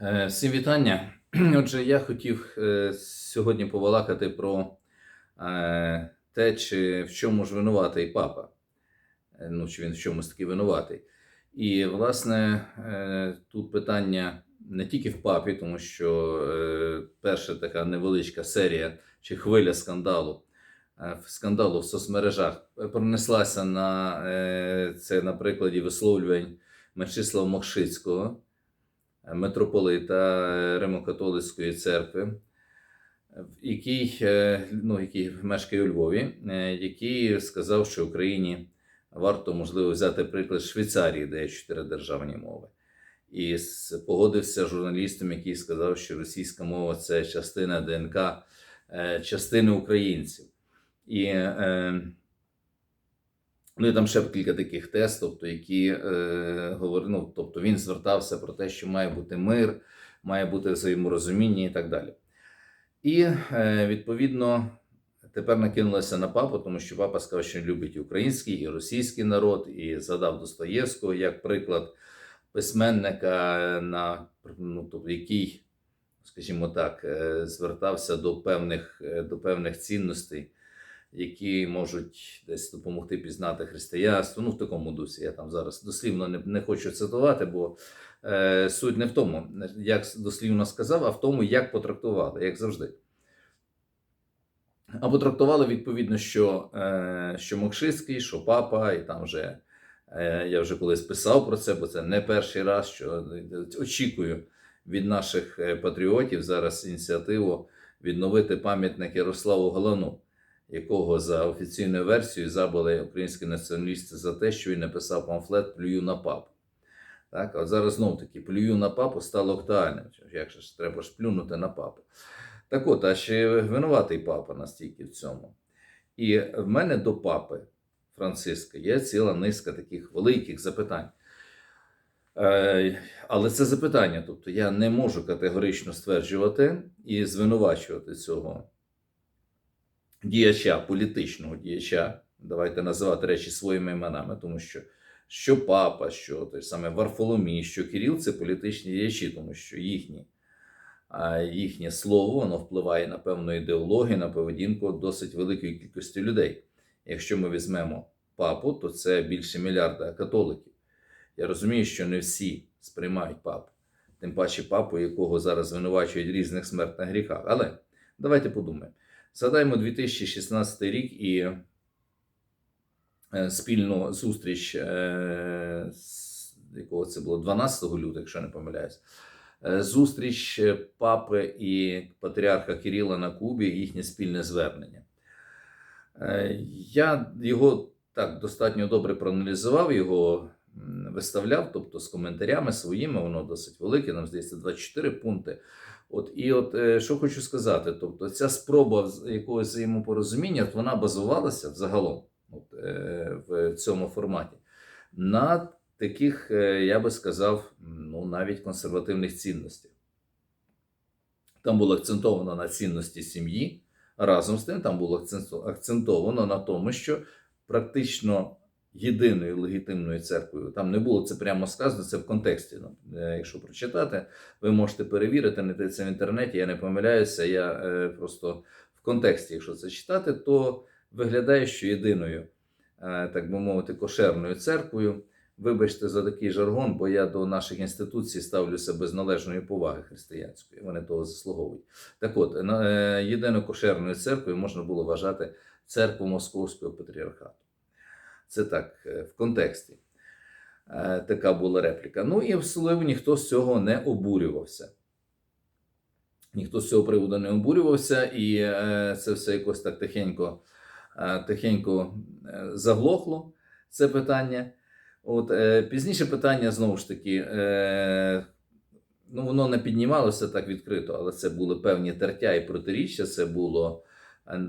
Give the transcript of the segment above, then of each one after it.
Е, Всім вітання. Отже, я хотів е, сьогодні повалакати про е, те, чи в чому ж винуватий папа. Ну, чи він в чомусь таки винуватий. І, власне, тут питання не тільки в папі, тому що перша така невеличка серія чи хвиля скандалу, скандалу в соцмережах пронеслася на це на прикладі висловлювань Мечислава Мокшицького митрополита Римо-католицької церкви, який, е, ну, який мешкає у Львові, е, який сказав, що Україні варто, можливо, взяти приклад Швейцарії, де є чотири державні мови. І погодився з журналістом, який сказав, що російська мова це частина ДНК е, частини українців. І е, Ну і там ще кілька таких тез, тобто, які е, говорили, ну, тобто він звертався про те, що має бути мир, має бути взаєморозуміння і так далі. І е, відповідно тепер накинулося на папу, тому що папа сказав, що любить і український, і російський народ, і згадав Достоєвського як приклад письменника, на ну, тобто, який, скажімо так, е, звертався до певних, е, до певних цінностей які можуть десь допомогти пізнати християнство. Ну, в такому дусі. Я там зараз дослівно не, не хочу цитувати, бо е, суть не в тому, як дослівно сказав, а в тому, як потрактували, як завжди. А потрактували відповідно, що, е, що Мокшицький, що папа, і там вже е, я вже колись писав про це, бо це не перший раз, що очікую від наших е, патріотів зараз ініціативу відновити пам'ятник Ярославу Галану якого за офіційною версією забили українські націоналісти за те, що він написав памфлет Плюю на папу. Так, от зараз знов таки плюю на папу стало актуальним. Як ж треба ж плюнути на папу? Так от, а ще винуватий папа настільки в цьому. І в мене до папи Франциска є ціла низка таких великих запитань. Е, Але це запитання, тобто я не можу категорично стверджувати і звинувачувати цього діяча, політичного діяча, давайте називати речі своїми іменами, тому що що папа, що той саме Варфоломій, що Кирил це політичні діячі, тому що їхні, їхнє слово воно впливає на певну ідеологію, на поведінку досить великої кількості людей. Якщо ми візьмемо папу, то це більше мільярда католиків. Я розумію, що не всі сприймають папу, тим паче папу, якого зараз звинувачують в різних смертних гріхах. Але давайте подумаємо. Згадаємо 2016 рік і е, спільну зустріч, е, якого це було 12 лютого, якщо не помиляюсь. е, Зустріч папи і патріарха Кирила на Кубі, їхнє спільне звернення. Я його так достатньо добре проаналізував, його виставляв, тобто з коментарями своїми, воно досить велике, нам здається, 24 пункти. От і от е, що хочу сказати, тобто ця спроба якогось взаємопорозуміння, вона базувалася взагалом от, е, в цьому форматі на таких, е, я би сказав, ну навіть консервативних цінностях. Там було акцентовано на цінності сім'ї. Разом з тим, там було акцентовано на тому, що практично єдиною легітимною церквою там не було це прямо сказано, це в контексті. Ну, е, якщо прочитати, ви можете перевірити, не це в інтернеті, я не помиляюся. Я е, просто в контексті, якщо це читати, то виглядає, що єдиною, е, так би мовити, кошерною церквою. Вибачте за такий жаргон, бо я до наших інституцій ставлюся без належної поваги християнської. Вони того заслуговують. Так от, єдиною кошерною церквою можна було вважати церкву Московського патріархату. Це так, е, в контексті. Е, Така була репліка. Ну і в Солові ніхто з цього не обурювався. Ніхто з цього приводу не обурювався, і е, це все якось так тихенько, тихенько заглохло, це питання. От, пізніше питання знову ж таки, ну, воно не піднімалося так відкрито, але це були певні тертя і протиріччя, це було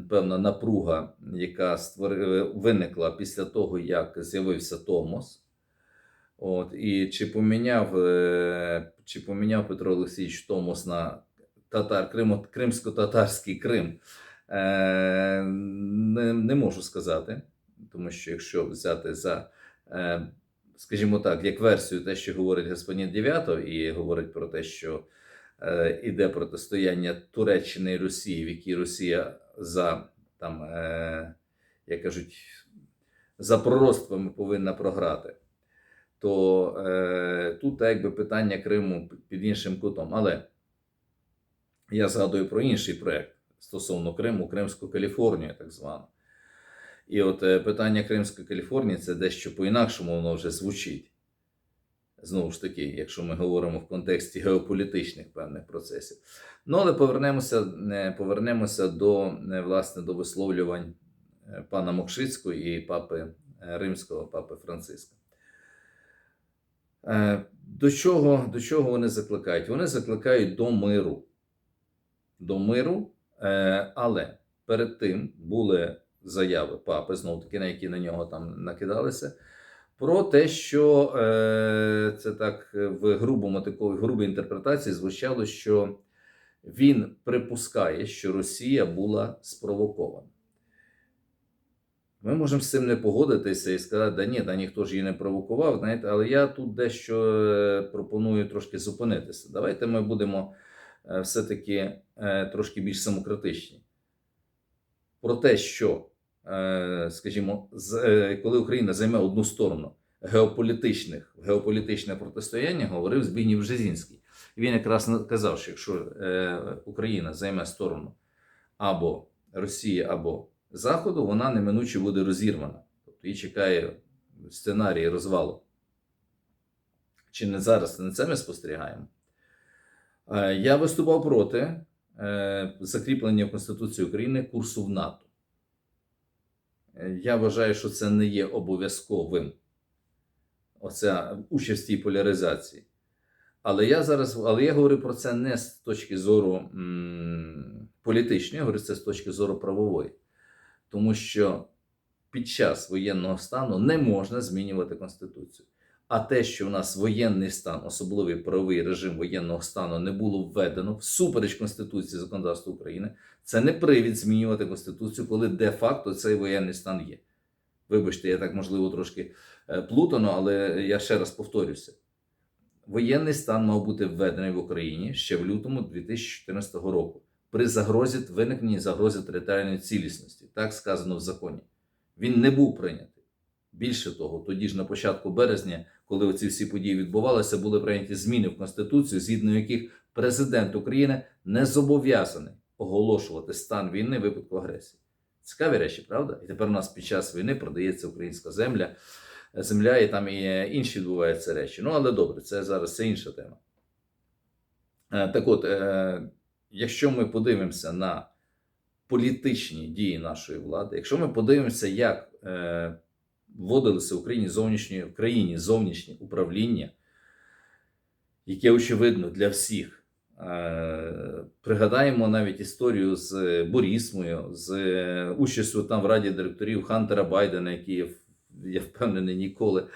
певна напруга, яка створи, виникла після того, як з'явився Томос. От, і чи поміняв, е, чи поміняв Петро Олексійович Томос на татар, Кримо, кримсько-татарський Крим? Е, не, не можу сказати, тому що якщо взяти за е, скажімо так, як версію, те, що говорить господин Дев'ятов, і говорить про те, що е, іде протистояння Туреччини і Росії, в якій Росія за там, е, як кажуть, за пророцтвами повинна програти. То е, тут якби питання Криму під іншим кутом. Але я згадую про інший проєкт стосовно Криму, Кримську Каліфорнію, так звану. І от е, питання Кримської Каліфорнії це дещо по-інакшому воно вже звучить. Знову ж таки, якщо ми говоримо в контексті геополітичних певних процесів. Ну, але повернемося, е, повернемося до, е, власне, до висловлювань е, пана Мокшицького і папи Римського, папи Франциска. До чого, до чого вони закликають? Вони закликають до миру. До миру, але перед тим були заяви папи, знову таки, на які на нього там накидалися, про те, що е, це так в грубому такої грубій інтерпретації звучало, що він припускає, що Росія була спровокована. Ми можемо з цим не погодитися і сказати, да ні, да ніхто ж її не провокував, знаєте, але я тут дещо е, пропоную трошки зупинитися. Давайте ми будемо е, все-таки трошки більш самокритичні. Про те, що, скажімо, е, коли Україна займе одну сторону геополітичних, геополітичне протистояння, говорив Збігнів Бжезінський. Він якраз казав, що якщо е, Україна займе сторону або Росії, або Заходу, вона неминуче буде розірвана. Тобто її чекає сценарій розвалу. Чи не зараз не це ми спостерігаємо? Е, Я виступав проти е, закріплення в Конституції України курсу в НАТО. Е, Я вважаю, що це не є обов'язковим. Оця участь в поляризації. Але я зараз, але я говорю про це не з точки зору м, політичної, я говорю це з точки зору правової. Тому що під час воєнного стану не можна змінювати Конституцію. А те, що в нас воєнний стан, особливий правовий режим воєнного стану, не було введено всупереч Конституції законодавства України, це не привід змінювати Конституцію, коли де-факто цей воєнний стан є. Вибачте, я так можливо трошки е, плутано, але я ще раз повторюся. Воєнний стан мав бути введений в Україні ще в лютому 2014 року при загрозі виникненні загрози територіальної цілісності. Так сказано в законі. Він не був прийнятий. Більше того, тоді ж на початку березня, коли оці всі події відбувалися, були прийняті зміни в Конституцію, згідно яких президент України не зобов'язаний оголошувати стан війни в випадку агресії. Цікаві речі, правда? І тепер у нас під час війни продається українська земля, земля, і там і інші відбуваються речі. Ну, але добре, це зараз це інша тема. Е, Так от, е, якщо ми подивимося на політичні дії нашої влади, якщо ми подивимося, як е, вводилися в Україні зовнішні, в країні зовнішнє управління, яке очевидно для всіх. Е, Пригадаємо навіть історію з Борісмою, з участю там в раді директорів Хантера Байдена, який я впевнений ніколи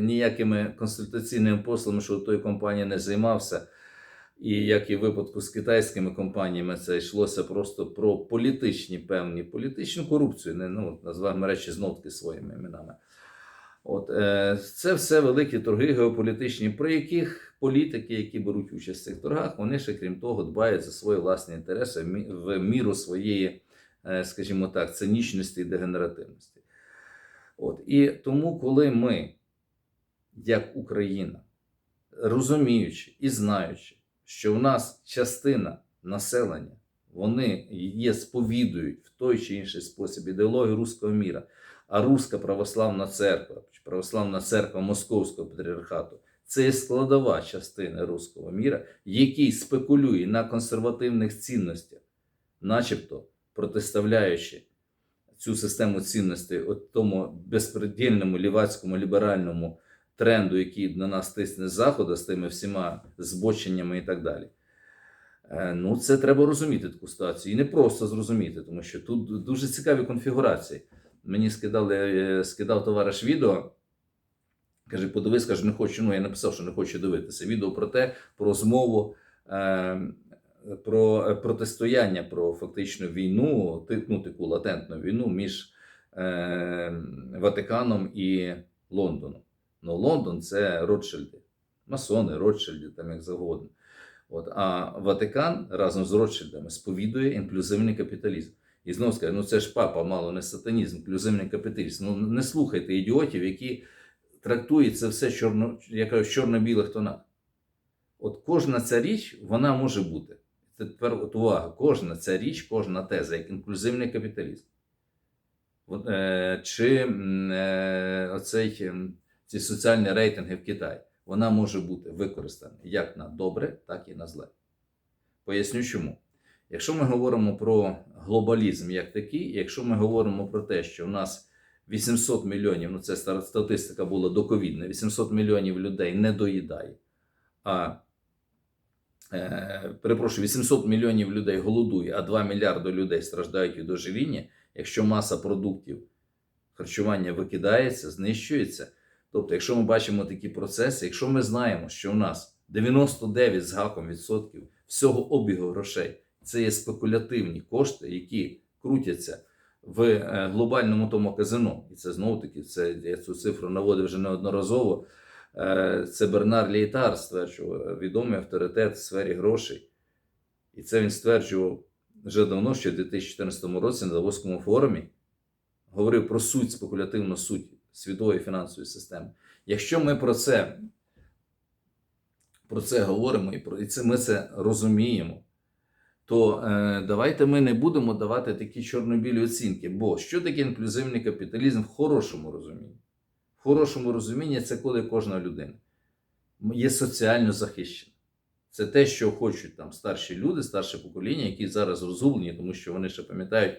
ніякими консультаційними послами, що тої компанії не займався. І як і в випадку з китайськими компаніями, це йшлося просто про політичні певні політичну корупцію, не ну, називаємо речі знов таки своїми іменами. От, е, це все великі торги геополітичні, про яких політики, які беруть участь в цих торгах, вони ще крім того дбають за свої власні інтереси в міру своєї, е, скажімо так, цинічності і дегенеративності. От, і тому, коли ми, як Україна, розуміючи і знаючи, що в нас частина населення, вони є, сповідують в той чи інший спосіб ідеологію руського міра, а Руська православна церква, православна церква Московського патріархату це складова частина руського міра, який спекулює на консервативних цінностях, начебто протиставляючи цю систему цінностей тому безпредельному лівацькому ліберальному тренду, який на нас тисне з заходу з тими всіма збоченнями і так далі. Е, Ну, це треба розуміти таку ситуацію. І не просто зрозуміти, тому що тут дуже цікаві конфігурації. Мені скидали, е, скидав товариш відео. Каже, подивись, каже, не хочу. Ну, я написав, що не хочу дивитися. Відео про те, про змову, е, про е, протистояння, про фактичну війну, ну, таку латентну війну між е, Ватиканом і Лондоном. Ну, Лондон це Ротшильди, масони, Ротшильди, там як завгодно. От, а Ватикан разом з Ротшильдами сповідує інклюзивний капіталізм. І знову скажу, ну це ж папа, мало не сатанізм, інклюзивний капіталізм. Ну не слухайте ідіотів, які трактують це все чорно, в чорно-білих тонах. От кожна ця річ, вона може бути. Це тепер от увага, кожна ця річ, кожна теза, як інклюзивний капіталізм. От, е, чи е, оцей, ці соціальні рейтинги в Китаї, вона може бути використана як на добре, так і на зле. Поясню чому. Якщо ми говоримо про глобалізм як такий, якщо ми говоримо про те, що в нас 800 мільйонів, ну це статистика була доковідна, 800 мільйонів людей не доїдає, а е, перепрошую, 800 мільйонів людей голодує, а 2 мільярди людей страждають від ожиріння, якщо маса продуктів харчування викидається, знищується. Тобто, якщо ми бачимо такі процеси, якщо ми знаємо, що у нас 99 з гаком відсотків всього обігу грошей це є спекулятивні кошти, які крутяться в е, глобальному тому казино. І це знову таки, це я цю цифру наводив вже неодноразово. Е, Це Бернар Лійтар стверджував, відомий авторитет в сфері грошей. І це він стверджував вже давно, ще в 2014 році на Давоському форумі. Говорив про суть, спекулятивну суть світової фінансової системи. Якщо ми про це, про це говоримо і, про, і це, ми це розуміємо, то е, давайте ми не будемо давати такі чорно-білі оцінки. Бо що таке інклюзивний капіталізм в хорошому розумінні? В хорошому розумінні це коли кожна людина є соціально захищена. Це те, що хочуть там старші люди, старше покоління, які зараз розгублені, тому що вони ще пам'ятають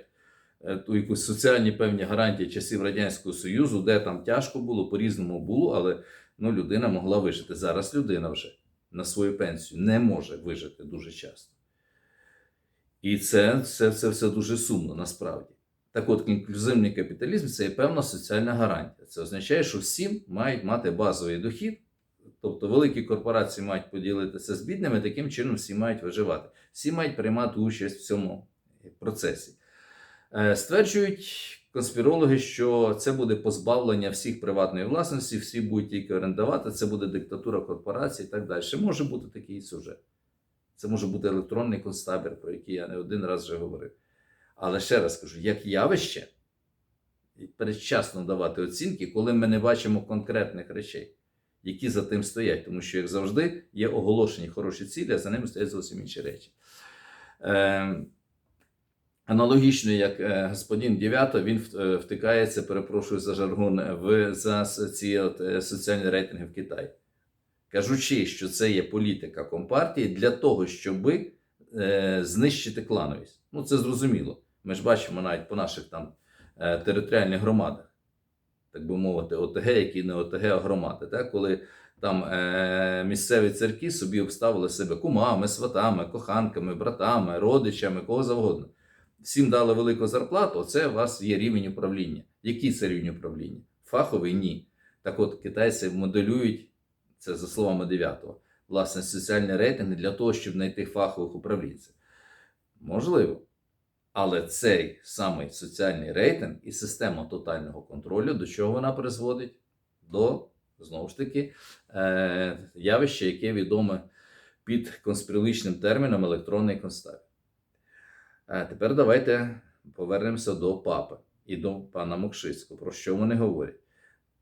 е, ту якусь соціальні певні гарантії часів Радянського Союзу, де там тяжко було, по-різному було, але ну, людина могла вижити. Зараз людина вже на свою пенсію не може вижити дуже часто. І це, це, це все дуже сумно насправді. Так от, інклюзивний капіталізм це є певна соціальна гарантія. Це означає, що всі мають мати базовий дохід, тобто великі корпорації мають поділитися з бідними, таким чином всі мають виживати. Всі мають приймати участь в цьому процесі. Е, Стверджують конспірологи, що це буде позбавлення всіх приватної власності, всі будуть тільки орендувати, це буде диктатура корпорацій і так далі. Може бути такий сюжет. Це може бути електронний концтабір, про який я не один раз вже говорив. Але ще раз кажу, як явище, передчасно давати оцінки, коли ми не бачимо конкретних речей, які за тим стоять. Тому що, як завжди, є оголошені хороші цілі, а за ними стоять зовсім інші речі. Е, аналогічно, як е, господин Дев'ято, він е, втикається, перепрошую за жаргон, в, за ці от, е, соціальні рейтинги в Китаї. Кажучи, що це є політика компартії для того, щоб е, знищити клановість. Ну, це зрозуміло. Ми ж бачимо навіть по наших там е, територіальних громадах, так би мовити, ОТГ, які не ОТГ, а громади. Так? Коли там е, місцеві церкви собі обставили себе кумами, сватами, коханками, братами, родичами, кого завгодно. Всім дали велику зарплату, оце у вас є рівень управління. Який це рівень управління? Фаховий ні. Так от китайці моделюють це за словами 9-го, власне, соціальні рейтинги для того, щоб знайти фахових управлінців. Можливо. Але цей самий соціальний рейтинг і система тотального контролю, до чого вона призводить? До, знову ж таки, е, явища, яке відоме під конспірологічним терміном електронний концтабір. Е, тепер давайте повернемося до папи і до пана Мокшицького. Про що вони говорять?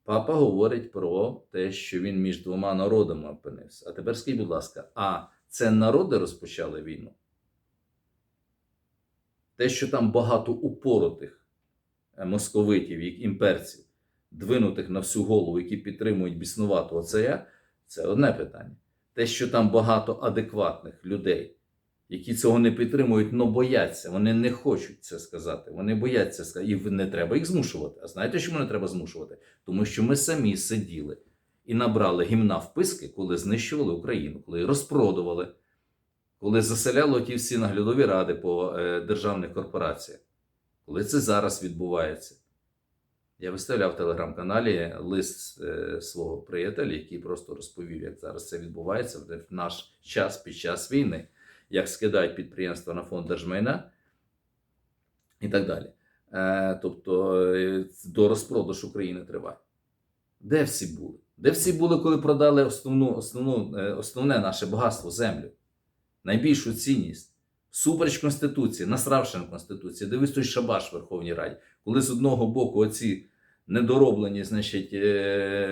Папа говорить про те, що він між двома народами опинився. А тепер скажіть, будь ласка, а це народи розпочали війну? Те, що там багато упоротих е, московитів, як імперців, двинутих на всю голову, які підтримують біснуватого царя, це одне питання. Те, що там багато адекватних людей, які цього не підтримують, але бояться, вони не хочуть це сказати. Вони бояться сказати, і не треба їх змушувати. А знаєте, чому не треба змушувати? Тому що ми самі сиділи і набрали гімна вписки, коли знищували Україну, коли розпродували, коли заселяли ті всі наглядові ради по е, державних корпораціях. Коли це зараз відбувається. Я виставляв в телеграм-каналі лист е, свого приятеля, який просто розповів, як зараз це відбувається в наш час під час війни, як скидають підприємства на фонд держмайна і так далі. Е, тобто е, до розпродаж України триває. Де всі були? Де всі були, коли продали основну, основну, е, основне наше багатство землю? Найбільшу цінність. Супереч Конституції, насравши на Конституції, дивись той шабаш в Верховній Раді, коли з одного боку оці недороблені, значить,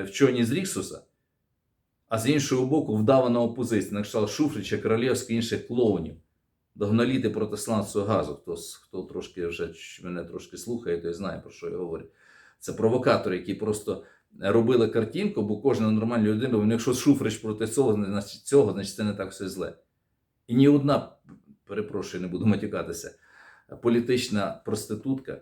вчені з Ріксуса, а з іншого боку, вдавана опозиція, на кшталт Шуфрича, Королівська і інших клоунів, догналіти проти газу. Хто, хто трошки вже мене трошки слухає, той знає, про що я говорю. Це провокатори, які просто робили картинку, бо кожна нормальна людина, ну, якщо Шуфрич проти цього, значить цього, значить це не так все зле. І ні одна, перепрошую, не буду матюкатися, політична проститутка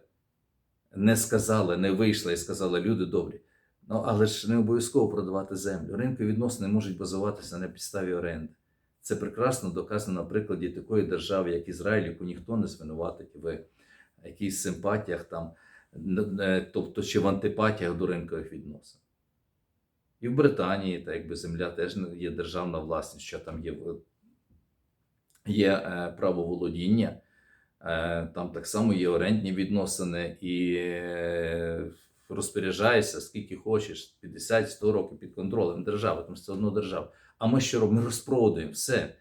не сказала, не вийшла і сказала, люди добрі. Ну, але ж не обов'язково продавати землю. Ринкові відносини можуть базуватися на підставі оренди. Це прекрасно доказано на прикладі такої держави, як Ізраїль, яку ніхто не звинуватить в якихось симпатіях там, е, тобто чи в антипатіях до ринкових відносин. І в Британії, так якби земля теж є державна власність, що там є, є е, право володіння, е, там так само є орендні відносини і розпоряджаєшся скільки хочеш, 50-100 років під контролем держави, тому що це одно держава. А ми що робимо? Ми розпродаємо все.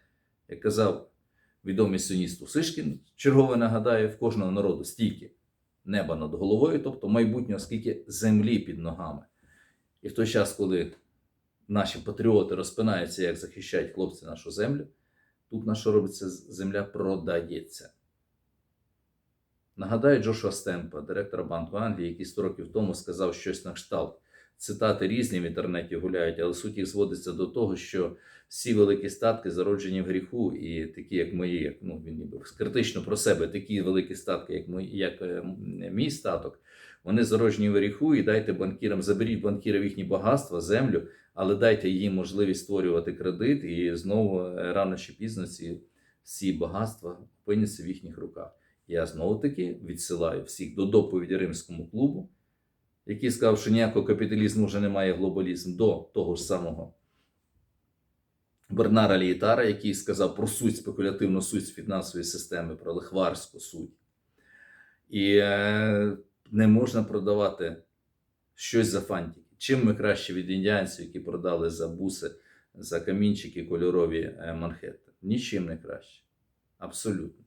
Як казав відомий сіоніст Усишкін, чергове нагадаю, в кожного народу стільки неба над головою, тобто майбутнього, скільки землі під ногами. І в той час, коли наші патріоти розпинаються, як захищають хлопці нашу землю, тут на що робиться земля продається. Нагадаю Джошуа Стемпа, директора Банку Англії, який 100 років тому сказав щось на кшталт. Цитати різні в інтернеті гуляють, але суть їх зводиться до того, що всі великі статки зароджені в гріху, і такі, як мої, як ну він ніби критично про себе, такі великі статки, як мої, як е, мій статок, вони зароджені в гріху, і дайте банкірам, заберіть банкірів їхні багатства, землю, але дайте їм можливість створювати кредит, і знову е, рано чи пізно ці всі багатства опиняться в їхніх руках. Я знову таки відсилаю всіх до доповіді Римському клубу, який сказав, що ніякого капіталізму вже немає глобалізм до того ж самого Бернара Лієтара, який сказав про суть, спекулятивну суть фінансової системи, про лихварську суть. І е, не можна продавати щось за фантики. Чим ми краще від індіанців, які продали за буси, за камінчики кольорові е, манхети? Нічим не краще. Абсолютно.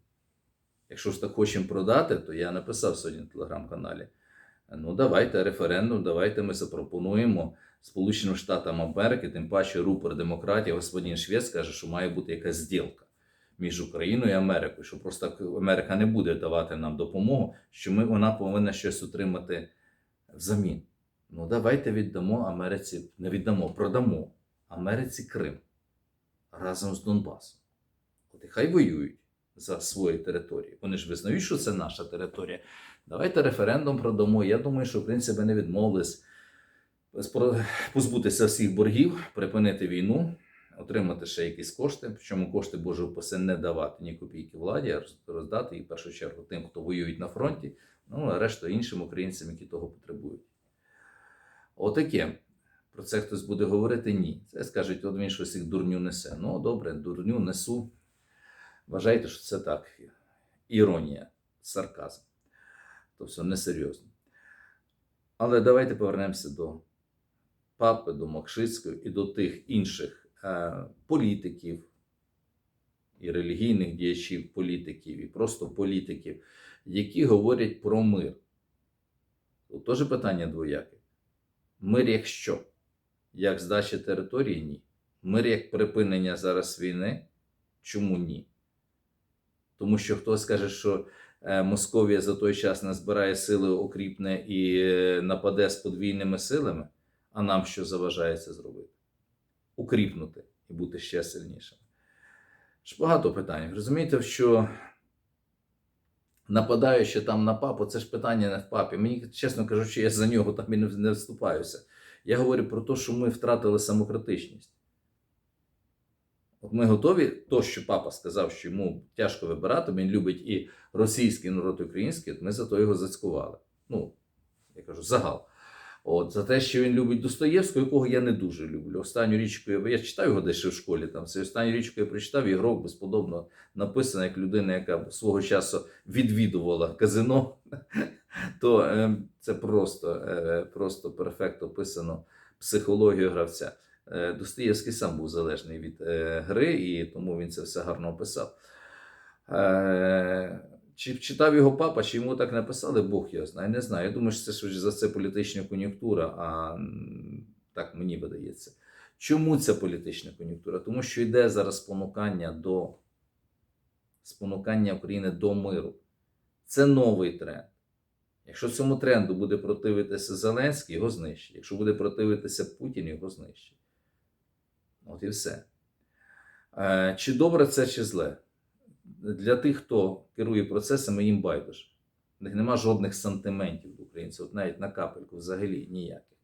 Якщо ж так хочемо продати, то я написав сьогодні в телеграм-каналі. Ну, давайте референдум, давайте ми запропонуємо Сполученим Штатам Америки, тим паче рупор демократії, господин Швець каже, що має бути якась зділка між Україною і Америкою, що просто Америка не буде давати нам допомогу, що ми, вона повинна щось отримати взамін. Ну, давайте віддамо Америці, не віддамо, продамо Америці Крим разом з Донбасом. От і хай воюють за свої території. Вони ж визнають, що це наша територія. Давайте референдум продамо. Я думаю, що в принципі не відмовились позбутися всіх боргів, припинити війну, отримати ще якісь кошти. Причому кошти Боже упаси не давати ні копійки владі, а роздати їх в першу чергу тим, хто воюють на фронті, ну а решту іншим українцям, які того потребують. Отаке. Про це хтось буде говорити? Ні. Це скажуть, от він щось їх дурню несе. Ну, добре, дурню несу. Вважайте, що це так. Іронія, сарказм. То все несерйозно. Але давайте повернемося до папи, до Мокшицького і до тих інших е, політиків і релігійних діячів, політиків, і просто політиків, які говорять про мир. Тут теж питання двояке. Мир як що? Як здача території? Ні. Мир як припинення зараз війни? Чому ні? Тому що хтось каже, що е, Московія за той час не збирає сили, окріпне і е, нападе з подвійними силами, а нам що заважає це зробити? Укріпнути і бути ще сильнішими. Багато питань. Розумієте, що нападаючи там на папу, це ж питання не в папі. Мені, чесно кажучи, я за нього там і не вступаюся. Я говорю про те, що ми втратили самокритичність. Ми готові, то, що папа сказав, що йому тяжко вибирати, він любить і російський народ, і український, ми за то його зацькували. Ну, я кажу, загал. От, за те, що він любить Достоєвського, якого я не дуже люблю. Останню річку я, я читав його десь в школі. Там це останню річку я прочитав, ігрок безподобно написано, як людина, яка свого часу відвідувала казино, то е, це просто, е, просто перфект описано психологію гравця. Е, Достоєвський сам був залежний від е, гри, і тому він це все гарно описав. Е, Чи читав його папа, чи йому так написали, Бог його знає, не знаю. Я думаю, що це швидше за це політична кон'юнктура, а так мені видається. Чому ця політична кон'юнктура? Тому що йде зараз спонукання до спонукання України до миру. Це новий тренд. Якщо цьому тренду буде противитися Зеленський, його знищить. Якщо буде противитися Путін, його знищить. От і все. Е, Чи добре це, чи зле? Для тих, хто керує процесами, їм байдуже. В них нема жодних сантиментів до українців, от навіть на капельку взагалі ніяких.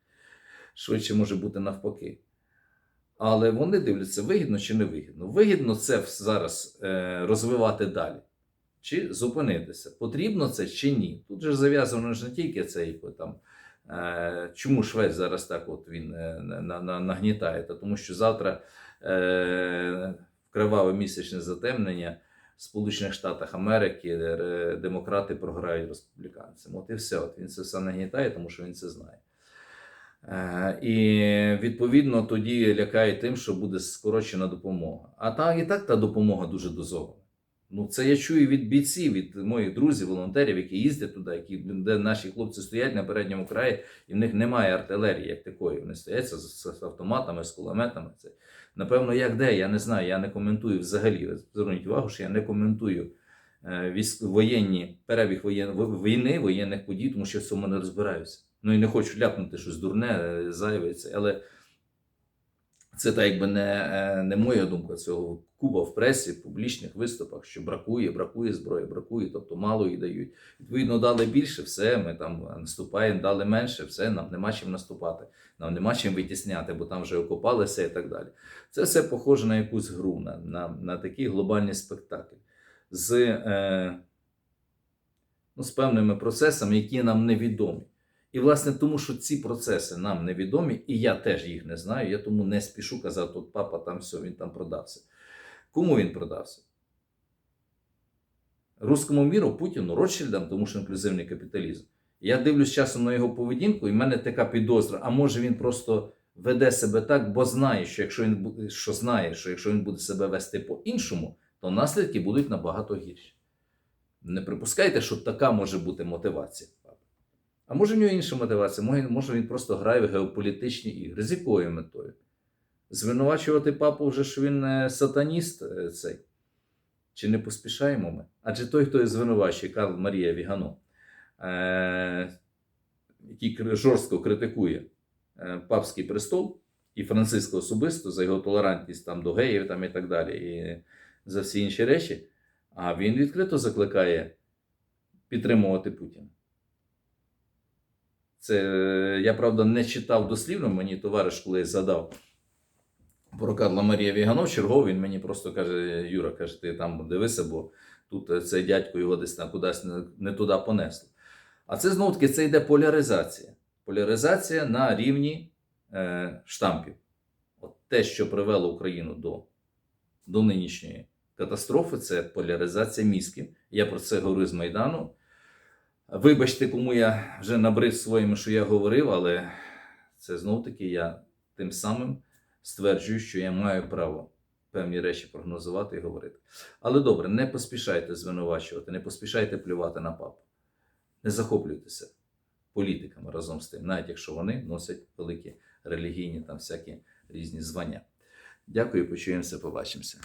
Швидше може бути навпаки. Але вони дивляться, вигідно чи не вигідно. Вигідно це зараз е, розвивати далі. Чи зупинитися? Потрібно це чи ні? Тут же зав'язано ж не тільки це, як там, чому Швець зараз так от він е, на, на, нагнітає, Та тому що завтра е, криваве місячне затемнення в Сполучених Штатах Америки е, демократи програють республіканцям. От і все. От він це все нагнітає, тому що він це знає. Е, І відповідно тоді лякає тим, що буде скорочена допомога. А та і так та допомога дуже дозована. Ну, це я чую від бійців, від моїх друзів, волонтерів, які їздять туди, які, де наші хлопці стоять на передньому краї, і в них немає артилерії як такої. Вони стоять з, з автоматами, з кулеметами. Це, напевно, як де, я не знаю, я не коментую взагалі. Зверніть увагу, що я не коментую е, військ, воєнні, перебіг воєн, війни, воєнних подій, тому що в цьому не розбираюся. Ну і не хочу ляпнути щось дурне, е, зайве, але це так якби не, е, не моя думка, це куба в пресі, в публічних виступах, що бракує, бракує зброї, бракує, тобто мало її дають. Відповідно, дали більше, все, ми там наступаємо, дали менше, все, нам нема чим наступати, нам нема чим витісняти, бо там вже окопалися і так далі. Це все похоже на якусь гру, на, на, на такий глобальний спектакль з, е, ну, з певними процесами, які нам невідомі. І, власне, тому що ці процеси нам невідомі, і я теж їх не знаю, я тому не спішу казати, от папа там все, він там продався. Кому він продався? Руському міру, Путіну, Ротшильдам, тому що інклюзивний капіталізм. Я дивлюсь часом на його поведінку, і в мене така підозра, а може він просто веде себе так, бо знає, що якщо він що знає, що якщо він буде себе вести по-іншому, то наслідки будуть набагато гірші. Не припускайте, що така може бути мотивація. А може в нього інша мотивація, може, він просто грає в геополітичні ігри. З якою метою? Звинувачувати папу вже, що він е, сатаніст е, цей. Чи не поспішаємо ми? Адже той, хто звинувачує Карл Марія Вігано, е, який жорстко критикує е, папський престол і Франциска особисто за його толерантність там, до геїв там, і так далі, і за всі інші речі, а він відкрито закликає підтримувати Путіна. Це я правда не читав дослівно. Мені товариш колись задав про Карла Марія Віганов. Черговий він мені просто каже: Юра, каже, ти там дивися, бо тут е, цей дядько його десь там кудись не туди понесло. А це знову таки це йде поляризація. Поляризація на рівні е, штампів. От те, що привело Україну до, до нинішньої катастрофи, це поляризація мізків. Я про це говорю з Майдану. Вибачте, кому я вже набрив своїми, що я говорив, але це знов таки я тим самим стверджую, що я маю право певні речі прогнозувати і говорити. Але добре, не поспішайте звинувачувати, не поспішайте плювати на папу. Не захоплюйтеся політиками разом з тим, навіть якщо вони носять великі релігійні там всякі різні звання. Дякую, почуємося, побачимося.